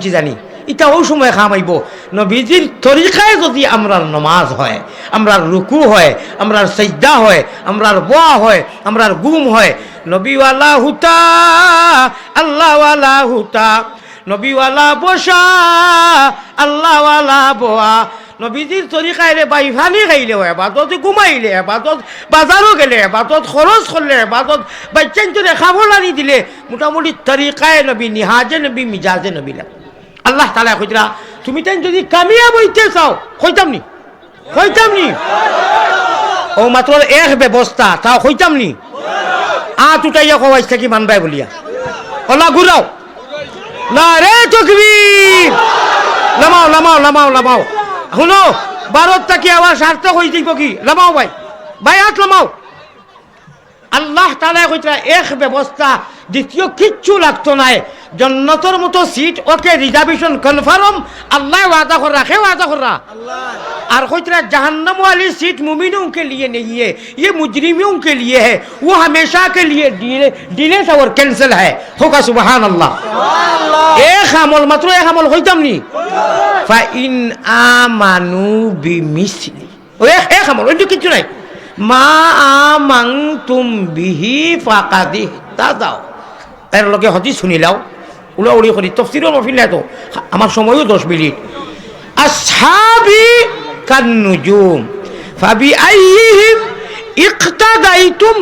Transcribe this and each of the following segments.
কি জানি। এটা ওই সময় খামাইব। নবীজির তরিকায় যদি আমরার নমাজ হয়, আমরার রুকু হয়, আমরার সজ্জা হয়, আমরার বোয়া হয়, আমরার গুম হয়, নবীওয়ালা হুতা, আল্লাহওয়ালা হুতা, নবীওয়ালা বসা, আল্লাহওয়ালা বোয়া। নবীজির তরিকায় রে বাই খাইলে এবাদত ঘুমাইলে, এবাদত বাজারও গেলে, এবাদত খরচ করলে, এবাদত বাচ্চাঞ্চরে খাব আনি দিলে, মোটামুটি তরিকায় নবী, নিহাজে নবী, মিজাজে নবী লাগে আল্লাহ তালা কইতরা তুমি তাই যদি কামিয়াব হইতে চাও কইতাম নি কইতাম নি ও মাত্র এক ব্যবস্থা, তাও কইতাম নি আট উঠাইয়া কবাইছ থাকি মানবাই বলিয়া? ওলা ঘুরাও। না রে তকবীর। লামাও লামাও লামাও লামাও শুনো বারত থাকি আবার সার্থক হয়ে যাইব কি? লামাও ভাই ভাই, হাত লামাও আল্লাহ তালা কইতরা এক ব্যবস্থা, দ্বিতীয় কিচ্ছু লাগতো নাই। জন্নতর মতো seat okay reservation confirm Allah ওয়াদা কর রাখে ওয়াদা কর রা और कोई तरह जहन्नम वाली सीट मुमिनों के लिए नहीं है ये मुजरिमों के लिए है वो हमेशा के लिए डिले डिले और कैंसिल है होगा सुबहान अल्लाह एक আমল মাত্র এক আমল হইতাম নি ফাইন আমানু বিমিসলি ও এক এক আমল ওইটা কিছু নাই মা আমাং তুম বিহি ফাকাদি দাও এর লগে হতি শুনিলাও উলা উড়ি করি, তফসিরও নফিল তো। আমার সময়ও দশ মিনিট। আসহাবি কান্নুজুম ফাবি আইহিম ইকতাদাইতুম,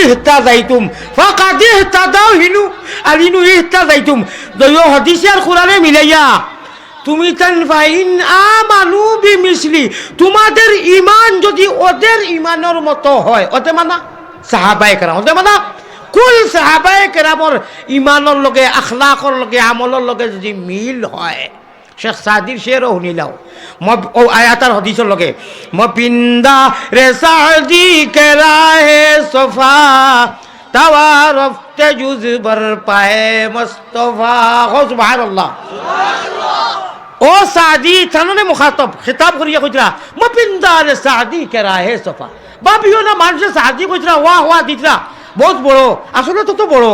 ইহতাদাইতুম, ফাকাদ ইহতাদাও হিনু আর হিনু ইহতাদাইতুম। দয় হাদিসে আর কোরআনে মিলাইয়া, তুমি তান ফাইন আমানু বিমিসলি, তোমাদের ইমান যদি ওদের ইমানের মতো হয় ওতে মানা, সাহাবায়ে কেরাম ওতে মানা কুল সাহাবায়ে কেরামর ইমানের লগে আখলাকর লগে আমলের লগে যদি মিল হয় শেখ সাদির শেরও শুনিলাও। মই ও আয়াতার হদিসর লগে মই পিন্দা রে সাদি কেরাহে সোফা তাওয়া রফতে জুজ বর পায়ে মুস্তফা। হো সুবহানাল্লাহ। ও সাদি থাননে মুখাতব খিতাব করিয়া কইতরা মই পিন্দা রে সাদি কেরাহে সোফা বাবিও না মানুষে সাদি কইতরা ওয়া ওয়া দিতরা বহুত বড়, আসলে তো তো বড়।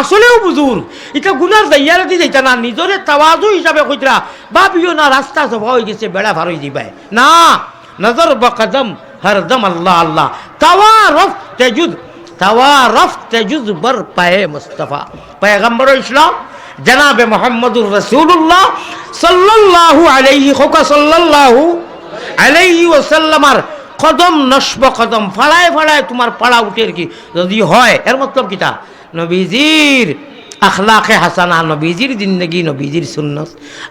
আসলেও বুজুর এটা গুনার দাইয়ারাতি যাইতা না নিজরে তাওয়াজু হিসাবে কইতরা বাবিও না রাস্তা সভা হয়ে গেছে বেড়া ভার হয়ে দিবাই না নজর বকদম হরদম আল্লাহ আল্লাহ। তাওয়া রফ তেজুদ তাওয়া রফ তেজুদ বর পায়ে মুস্তফা। পয়গম্বর ইসলাম জনাবে মোহাম্মদুর রসুল্লাহ সাল্লাল্লাহু আলাইহি, খোকা সাল্লাল্লাহু আলাইহি ওসাল্লামার কদম নসব কদম ফাড়ায় ফাড়ায় তোমার পাড়া উঠে কি? যদি হয়, এর মতলব কিতা নবীজির আখলাখে হাসানা, নবীজির জিন্দগি, নবীজির সুন্নত।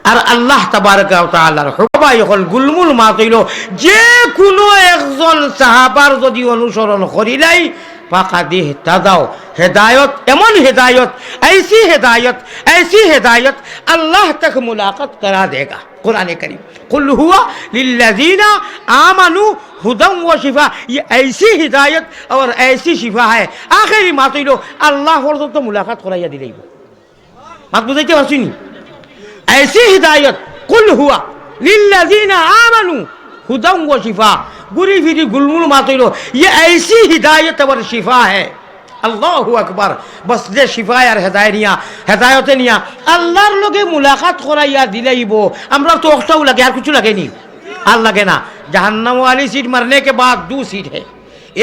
আর আল্লাহ তাবার হল গুলমুল মা তৈল যে কোনো একজন সাহাবার যদি অনুসরণ করিলাই পাকা দি হেদাও হেদায়ত, এমন হেদায়ত ऐसी হেদায়ত ऐसी হেদায়ত, আল্লাহ তক মুলাকাত করা দেগা। কোরআনে করিম, কুল হুয়া আমানু हुदम व शिफा ये ऐसी हिदायत और ऐसी शिफा है आखिरी मात হইল আল্লাহ হরদত মুলাকাত করাইয়া দিলেই মাত বুঝাইতে পারছিনি ऐसी हिदायत कुल हुआ लिल्लजीना आमनु हुदम व शिफा गुरी फिरी गुलमुल मात হইল ये ऐसी हिदायत और शिफा है আল্লাহ আকবার বস যে শিফায় আর হেদায় নিয়া হেদায়তে নিয়া আল্লাহর লগে মুলাকাত করাইয়া দিলাইব আমরা তো একটাও লাগে আর কিছু লাগেনি আর লাগে না जहन्नम वाली सीट मरने के बाद दो सीट है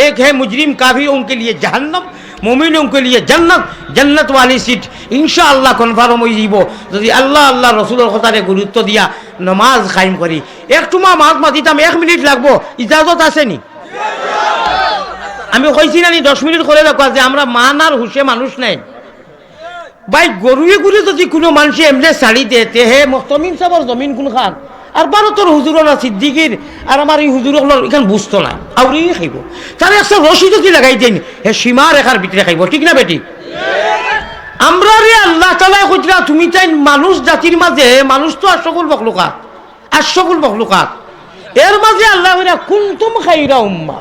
एक है मुजरिम काफिरों के लिए जहन्नम मोमिनों के लिए जन्नत जन्नत वाली सीट ইনশাআল্লাহ কনফার্ম হয়ে যাব যদি আল্লাহ আল্লাহ রসুলের কথারে গুরুত্ব দিয়া নমাজ কায়েম করি একটু মা মাছ মাতিতাম এক মিনিট লাগবো ইজাজত আসেনি আমি কইছি না নি দশ মিনিট করে রাখা যে আমরা মান আর হুশে মানুষ নাই ভাই গরুয়ে গুরে যদি কোনো মানুষে এমনি শাড়ি দে তে হে মস্তমিন সাবর জমিন কোন খান আর হুজুর না সিদ্দিকির, আর আমার এই হুজুর হল এখান বুঝতো না। আউরি খাইব। তার একটা রশি যদি লাগাই দেন, হে সীমা রেখার ভিতরে খাইব। ঠিক না বেটি? আমরা রে আল্লাহ তালা কইরা, তুমি তাই মানুষ জাতির মাঝে মানুষ তো আর সকল বকলুকাত আর সকল বকলুকাত এর মাঝে আল্লাহ কুন্তুম খাইরা উম্মা।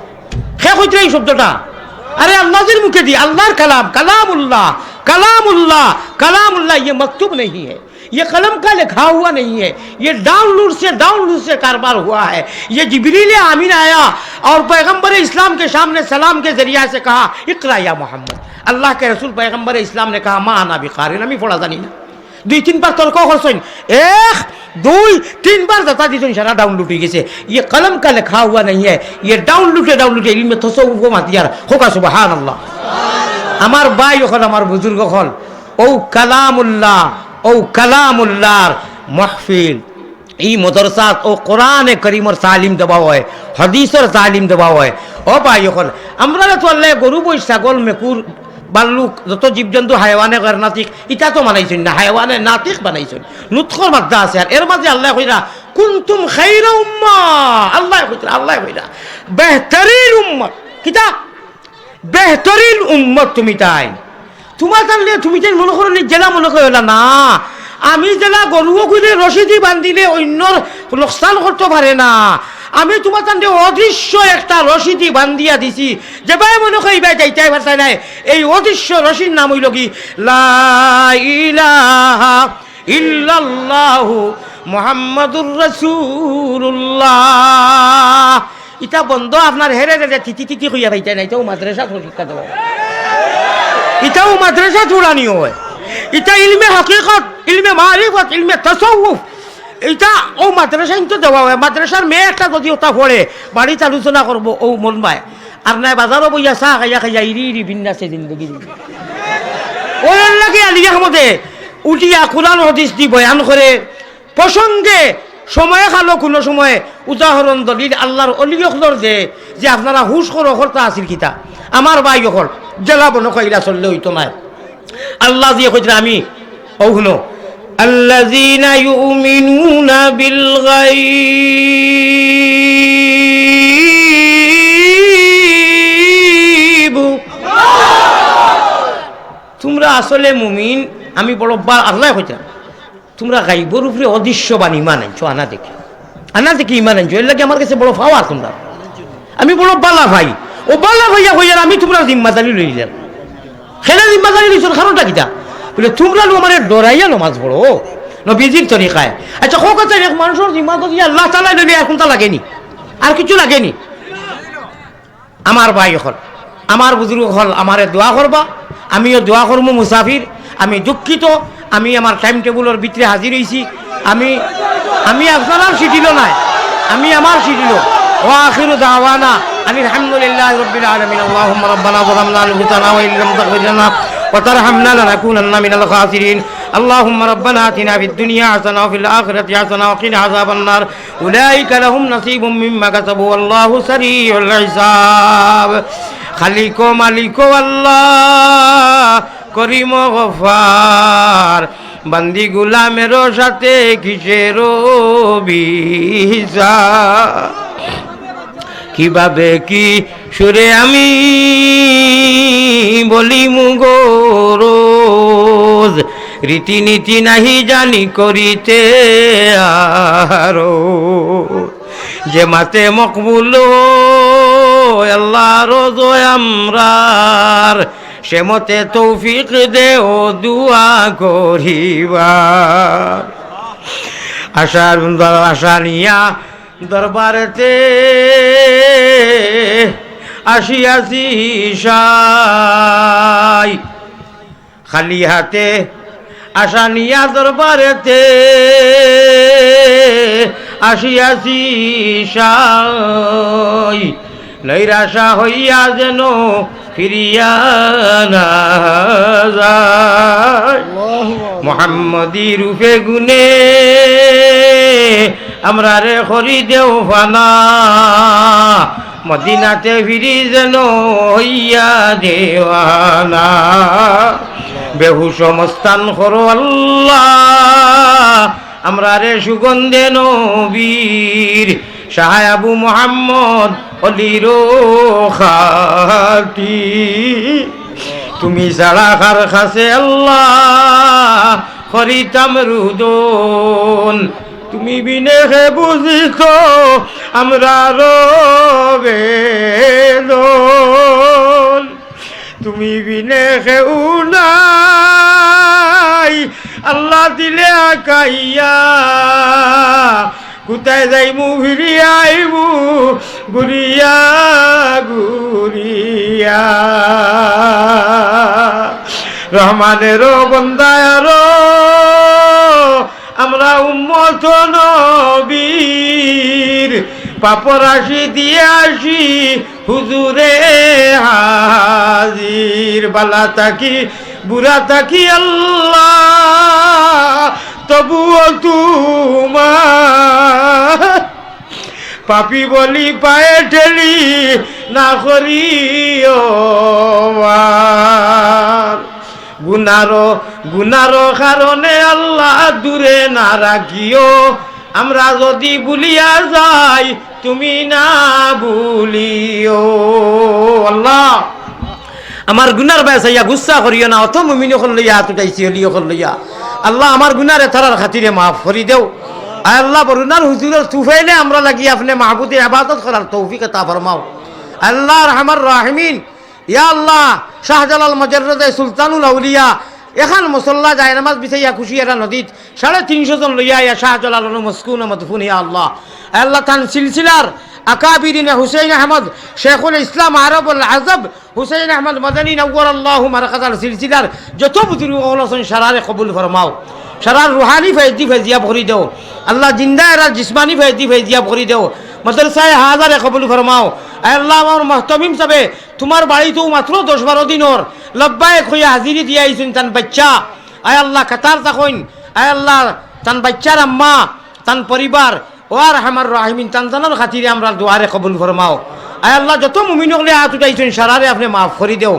খে কইতে এই শব্দটা। আরে আল্লাহর মুখে দি, আল্লাহর কালাম کلام اللہ کلام اللہ یہ مکتوب نہیں ہے۔ یہ قلم کا لکھا ہوا نہیں ہے۔ یہ ڈاؤن لوڈ سے ڈاؤن لوڈ سے کاروبار ہوا ہے۔ یہ جبریل آمین آیا اور پیغمبر اسلام کے سامنے سلام کے ذریعہ سے کہا اقرا یا محمد. اللہ کے رسول پیغمبر اسلام نے کہا ماں آنا بھی قارن امی فوڑا نہیں دوی تین پر ترکو خرسوین ایک দুই তিনবার দাতা দিছেন সারা ডাউন লুটে গেছে ইয়ে কলম का लिखा हुआ नहीं है ये डाउन लुटे डाउन लुटे इल्म तसव्वुफ को मातियार होगा सुबहान अल्लाह আমার ভাই হল আমার বুজুর্গ হল ও কালামুল্লাহ ও কালামুল্লাহর মহফিল এই মদরসাত ও কোরআনে করিমর তালিম দেওয়া হয় হদিসর তালিম দেওয়া হয় ও ভাই হল আমরা তো আল্লাহ গরু বই ছাগল মেকুর বাল্লুক যত জীবজন্তু হায়ওয়ানে গের নাতিক ইটা তো বানাইছেন না হায়ওয়ানে নাতিক বানাইছেন। নুৎখর মাদ্দা আছে আর। এর মাঝে আল্লাহ কইরা, কুনতুম খাইরা উম্মা আল্লাহ কইরা আল্লাহ কইরা, বেহতরিন উম্মত কিতা? বেহতরিন উম্মত তুমি তাই। তোমার জানলে তুমি তাই মনে করো জেলা মনে করো না আমি জেলা গরুও কইলে রশিদি বান্ধিলে অন্যর লোকসান করতে পারে না। আমি তোমার তান্ডে অদৃশ্য একটা রশিদি বান্ধিয়া দিছি। যে ভাই মনে করি ভাই যাইতে পারছে নাই। এই অদৃশ্য রশির নাম হইল কি? লা ইলাহা ইল্লাল্লাহু মুহাম্মাদুর রাসূলুল্লাহ। ইটা বন্ধ, আপনার হেরে যে তিতি তিতি হইয়া ভাইতে নাই তো মাদ্রাসা শিক্ষা দেওয়া। ইটাও মাদ্রাসা চূড়ানি হয়। ইটা ইলমে হকিকত, ইলমে মারিফত, ইলমে তসউফ। এটা ও মাদ্রাসা কিন্তু দেওয়া হয়। মাদ্রাসার মেয়ে একটা যদি ওটা পড়ে বাড়িতে আলোচনা করব, ও মন পায়। আর নাই বাজারও বইয়া চাহ খাইয়া খাইয়া ইরি ইরি বিন্যাসে জিন্দগি ওই লাগে আলিয়া মধ্যে উঠিয়া কোরআন হদিস দি বয়ান করে, প্রসঙ্গে সময়ে খালো কোনো সময়, উদাহরণ, দলিল আল্লাহর অলিয়কলর দে, যে আপনারা হুশ করো কর্তা আছিল কিতা? আমার ভাই অকল, জেলা বন কইলা চললে হইতো নাই। আল্লাহ দিয়ে কইছিল আমি শুনো الذين يؤمنون بالغيب তোমরা আসলে মুমিন আমি বড় বা আল্লাহ কইতাম তোমরা গাইবর উপরে অদৃশ্যবান ইমান আনছো আনা দেখে আনা দেখে ইমান আনছো এর লাগে আমার কাছে বড় ফাওয়া তোমরা আমি বড় বালা ভাই ও বালা ভাইয়া হইয়ার আমি তোমরা জিম্মাদারি লইলাম খেলে জিম্মাদারি লইছো কারণটা কিটা বলে তোমরা লো মানে ডরাইয়া নমাজ পড়ো নবীজির তরিকায় আচ্ছা হোক আছে এক মানুষের জিম্মা যদি আল্লাহ তালা দিলে এখন তা লাগেনি আর কিছু লাগেনি আমার ভাই হল আমার বুজুর্গ হল আমারে দোয়া করবা আমিও দোয়া করবো মুসাফির আমি দুঃখিত আমি আমার টাইম টেবুলের ভিতরে হাজির হয়েছি আমি আমি আপনার শিখিল নাই আমি আমার শিখিল واخر دعوانا ان الحمد لله رب العالمين اللهم ربنا ظلمنا انفسنا وان لم تغفر لنا وترحمنا لنكونن من الخاسرين اللهم ربنا اتنا في الدنيا حسنه وفي الاخره حسنه وقنا عذاب النار اولئك لهم نصيب مما كسبوا والله سريع الحساب খালিকো মালিকো আল্লাহ করিম গফার বান্দি গুলামেরও সাথে কিসের বিজা কিভাবে কি সুরে আমি বলি মুগোরোজ রীতিনীতি নাহি জানি করিতে আরও যে মাতে মকবুল আল্লাহ রোজ আমরার। সে মতে তৌফিক দে ও দুয়া করিবার। আশার আশা নিয়া দরবারেতে আসিয়াছি সাই খালি হাতে আশা নিয়া দরবারেতে আসিয়াছি সাই নৈরাশা হইয়া যেন ফিরিয়া না যায়। মোহাম্মদি রূপে গুনে আমরা রে হরি দেও ফানা মদিনাতে ফিরি যেন হইয়া দেওয়ানা। বেহু সমস্থান করো আল্লাহ। আমরা রে সুগন্ধে নবীর শাহ আবু মোহাম্মদ অলির খাটি। তুমি সারা খার খাসে আল্লাহ হরিতাম রুদন তুমি বিনে হে বুঝিছ, আমরা রবে তুমি বিনে হে নাই আল্লাহ দিলে আকাইয়া। কোথায় যাইমু, ফিরিয়া আইমু গুরিয়া গুরিয়া রহমানের বন্দায় আমরা উম্মত নবীর। পাপরাশি দিয়ে আসি হুজুরে হাজির। বালা তাকি বুড়া তাকি আল্লাহ, তবুও তোমার। পাপি বলি পায়ে ঠেলি না করিও। গুনারো গুনারো কারণে আল্লাহ দূরে না রাখিও আমরা যদি ভুলিয়া যাই, তুমি না ভুলিও। আল্লাহ! আমার গুনার বেসাইয়া গুসা করিও না অত মুমিন লইয়া তুটাইছি হলিও হল লইয়া। আল্লাহ আমার গুনারে থরার খাতিরে মাফ করি দেও। আল্লাহ বরুনার হুজুরের তুফাইলে আমরা লাগি আপনি মাহবুদে আবাদত করার তৌফিক তা ফরমাও। আল্লাহ, রহমান, রাহিমিন। ইয়া আল্লাহ, শাহজালাল মজরদে সুলতানুল আউলিয়া, এখান মুসল্লা যায় নামাজ বিছাইয়া খুশি এরা নদীত, সাড়ে তিনশো জন লইয়া ইয়া শাহজালাল মস্কুন মদফুন, ইয়া আল্লাহ। আল্লাহ তান সিলসিলার আকাবিরিন হুসেইন আহমদ, শেখুল ইসলাম আরবুল আজব হুসেইন আহমদ মদনী নব্বর আল্লাহ মারকাতার সিলসিলার যত বুজুর্গ হলসন সারারে কবুল ফরমাও। সারার রুহানি ফেজদি ফেজিয়া ভরি দেও। আল্লাহ জিন্দা এরা জিসমানি ফেজদি ফেজিয়া ভরি দেও। মদরসায় হাজারে কবুল ফরমাও। আল্লাহ আমার মহতমিম সাবে তোমার বাড়িতেও মাত্র দশ বারো দিনর লব্বায় হইয়া হাজিরি দিয়ে আইসুন তান বাচ্চা। আয় আল্লাহ কাতার তখন আয় আল্লাহ, তান বাচ্চার আম্মা, তান পরিবার ও আর আমার রাহিমিন তানজানোর খাতিরে আমরা দুয়ারে কবুল ফরমাও আয় আল্লাহ, যত মুমিন হলে হাত উঠাইছেন সারারে আপনি মাফ করি দেও।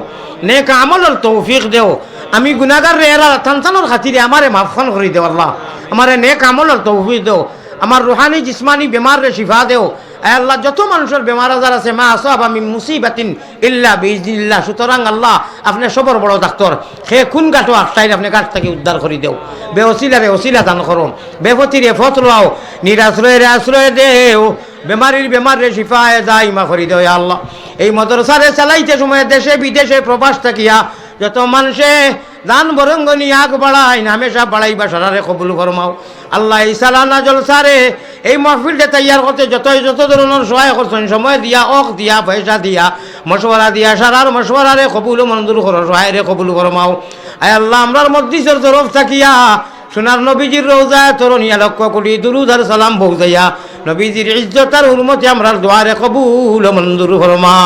নেক আমলের তৌফিক দেও। আমি গুনাগার রে এরা তানজানোর খাতিরে আমারে মাফখান করি দেও আল্লাহ। আমারে নেক আমলের তৌফিক দেও। আমার রুহানি জিসমানি বেমার শিফা দেও। আল্লাহ, যত মানুষের বেমার আজার আছে, মা আসব আমি মুসিবাতিন ইল্লা বিজনিল্লাহ সুতরাং আল্লাহ আপনি সবর বড় ডাক্তার। সে কোন গাটো আটটাই আপনি গাছ থেকে উদ্ধার করে দেও। বে অসিলা রে অসিলা দান করো বেফতি রে ফত লাও নিরাশ্রয় রে আশ্রয় দেও। বেমারির বেমার রে শিফায় যাই, মা করি দেও আল্লাহ। এই মদরসারে চালাইতে সময় দেশে, বিদেশে প্রবাস থাকিয়া, যত মানুষে দান বরঙ্গনি আগ বাড়াই নামেশা বাড়াইবা, সারারে কবুল ফরমাও। আল্লাহ এই সালানা জলসারে, এই মহফিলটা তৈয়ার করতে যতই যত ধরনের সহায় করছেন, সময় দিয়া, অক দিয়া, পয়সা দিয়া, মশওয়ারা দিয়া, সারার মশওয়ারারে কবুল মঞ্জুর করো, সহায়রে কবুল ফরমাও। আয় আল্লাহ, আমরার মসজিদের তরফ থাকিয়া, সোনার নবীজির রোজা তরুণিয়া লক্ষ্য করি দুরুদার সালাম বৌজাইয়া নবীজির ইজ্জতার উন্মতি আমরার দোয়ারে কবুল মঞ্জুর ফরমা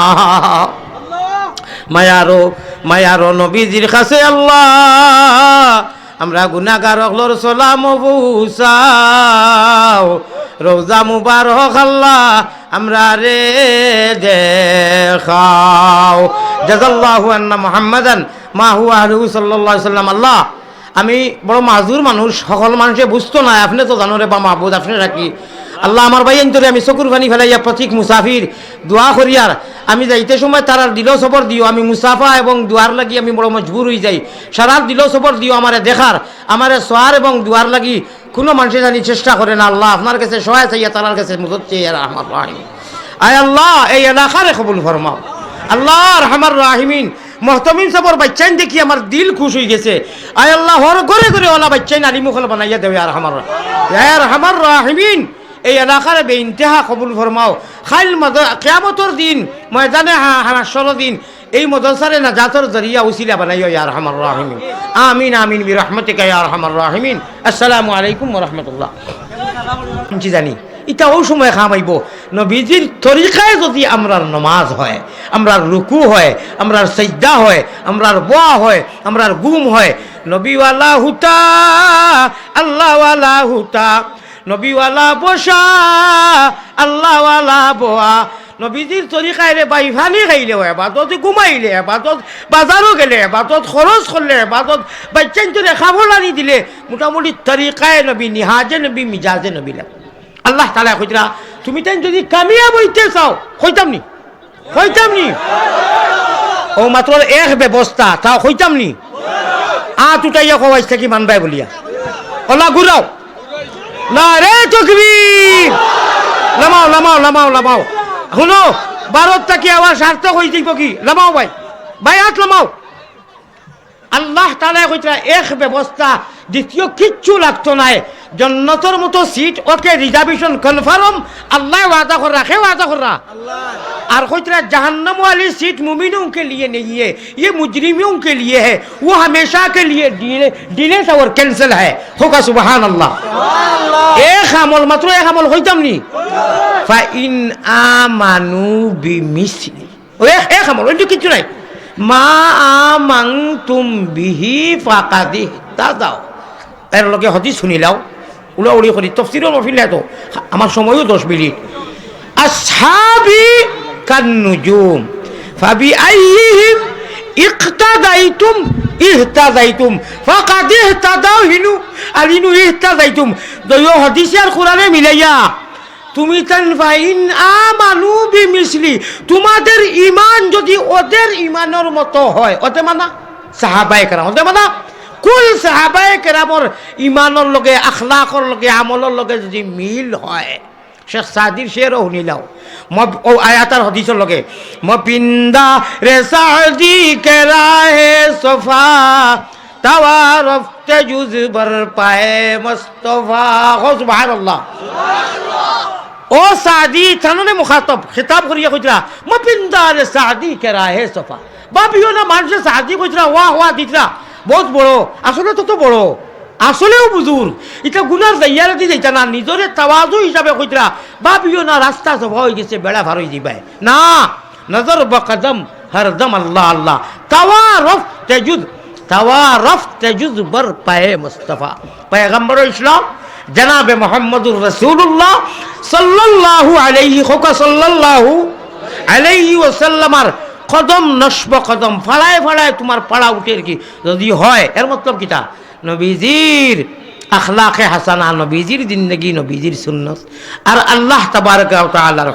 মায়ারো মায়ারো নবীজির কাছে আল্লাহ। আমরা গুনাগার হলর সালাম বুসাও রোজা হক আল্লাহ আমরা রে দেখাও। জাজাল্লাহু আন্না মুহাম্মাদান মা হুয়া আলহু আলাইহি সাল্লাম। আল্লাহ, আমি বড় মাজুর মানুষ, সকল মানুষে বুঝতো না, আপনি তো জানো রে বা মাহবুদ, আপনি রাখি আল্লাহ আমার ভাই অন্তরে আমি চকুর পানি ফেলাইয়া প্রতীক মুসাফির দোয়া করিয়ার আমি যাইতে সময় তারা দিল সবর দিও, আমি মুসাফা এবং দুয়ার লাগি আমি বড় মজবুর হয়ে যাই। সারা দিল সবর দিও আমারে দেখার আমারে সোয়ার এবং দুয়ার লাগি কোনো মানুষে জানি চেষ্টা করে না আল্লাহ। আপনার কাছে সহায় চাইয়া তার কাছে মদত চেয়ে আমার রাহিম আয় আল্লাহ, এই এলাকারে কবুল ফরমাও আল্লাহ রহমার রাহিমিন মহতমিন সাবর বাচ্চাইন দেখি আমার দিল খুশ হয়ে গেছে। আয় আল্লাহ হর করে করে ওলা বাচ্চাইন আলী মুখল বানাইয়া দেবে আর আমার আর আমার রাহিমিন এই এলাকার বে ইন্তেহা কবুল ফরমাও খাইল মদ কেয়ামতর দিন, ময়দানে হাসর দিন, এই মদরসারে না জাতর জরিয়া উসিলা বানাইও ইয়ার হামার রাহিমিন আমিন আমিন বি রহমতিকা ইয়ার হামার রাহিমিন আসসালামু আলাইকুম রাহমাতুল্লাহ জানি? এটা ওই সময় খামাইব। নবীজির তরিকায় যদি আমরার নমাজ হয় আমরার রুকু হয় আমরার সজ্জা হয় আমরার বোয়া হয় আমরার গুম হয় নবীওয়ালা হুতা আল্লাহওয়ালা হুতা। নবীওয়ালা বসা, আল্লাহওয়ালা বোয়া। নবীজির তরিকায় রে বাই ফানি খাইলে এবাদত ঘুমাইলে, এবাদত বাজারও গেলে, এবাদত খরচ করলে, এবাদত বাচ্চান তোরে খাব আনি দিলে, মোটামুটি তরিকায় নবী, নিহাজে নবী, মিজাজে নবী লাগে আল্লাহ তালা কইতরা তুমি তাই যদি কামিয়াব হইতে চাও হইতাম নি হইতাম নি ও মাত্র এক ব্যবস্থা, তাও হইতাম নি আট উঠাইয়া কবাইছ থাকি মানবাই বলিয়া। ওলা ঘুরাও। না রে তকবীর লামাও লামাও লামাও লামাও শুনো ভারত কি আবার সার্থক হয়ে যাইব কি? লামাও ভাই। ভাই, হাত লামাও আল্লাহ তালা কইতরা এক ব্যবস্থা দ্বিতীয় কিচ্ছু লাগতো নাই জন্নতর মতো seat okay reservation confirm Allah ওয়াদা কর রাখে ওয়াদা কর রা और कोई तरह जहन्नम वाली सीट मुमिनों के लिए नहीं है ये मुजरिमों के लिए है वो हमेशा के लिए डिले डिले और कैंसिल है होगा सुबहान अल्लाह एक আমল মাত্র এক আমল হইতাম নি ফাইন আমানু বিমিসলি ও এক এক আমল ওইটা কিছু নাই মা আমাং তুম বিহি ফাকাদি তা দাও এর লগে হদি শুনিলাও উড়া উড়ি করি তফসিরও মফিলে তো। আমার সময়ও দশ মিনিট। আসহাবি কান্নুজুম, ফাবি আইহিম ইকতাদাইতুম, ইহতাদাইতুম, ফাকাদ ইহতাদাও হিনু আর হিনু ইহতাদাইতুম। দয় হাদিসে আর কোরআনে মিলাইয়া। তুমি আমানু বিমিসলি। তোমাদের ইমান যদি ওদের ইমানের মতো হয়, ওতে মানা? সাহাবায়ে কেরাম, ওতে মানা? কুল সাহাবায়ে কেরামর ইমানের লগে আখলাকর লগে, আমলের লগে যদি মিল হয়, শেখ সাদির শের শুনিলাও মই ও আয়াতার হদিসর লগে মই পিন্দা রে সাদি কেরাহে সোফা তাওয়া রফতে জুজ বর পায়ে মুস্তফা। হো সুবহানাল্লাহ। ও সাদি, থাননে মুখাতব খিতাব করিয়া কইতরা মই পিন্দা রে সাদি কেরাহে সোফা। বাবিও না, মানুষে সাদি কইতরা ওয়া ওয়া দিতরা বহুত বড়, আসলে তো তো বড়, আসলেও বুজুর। এটা গুনার জাইয়ারে দি যাইতা না, নিজরে তাওয়াজু হিসাবে কইতরা বাবিও না, রাস্তা সব হয়ে গেছে, বেড়া ভার হয়ে যাবে না, নজর বকদম হরদম, আল্লাহ আল্লাহ। তাওয়ারফ তেজুদ তাওয়ারফ তেজুদ বর পায়ে মুস্তফা। পয়গম্বর ইসলাম জনাবে মোহাম্মদুর রসুল্লাহ সাল্লাহু আলাইহি খোকা সাল্লাহু আলাইহি সাল্লামার কদম নস্ব, কদম ফাড়ায় ফাড়ায় তোমার পাড়া উঠে কি? যদি হয়, এর মতলব কিটা? নবীজির আখলাখে হাসানা, নবীজির জিন্দগি, নবীজির সুন্নত। আর আল্লাহ তাবার তাআলার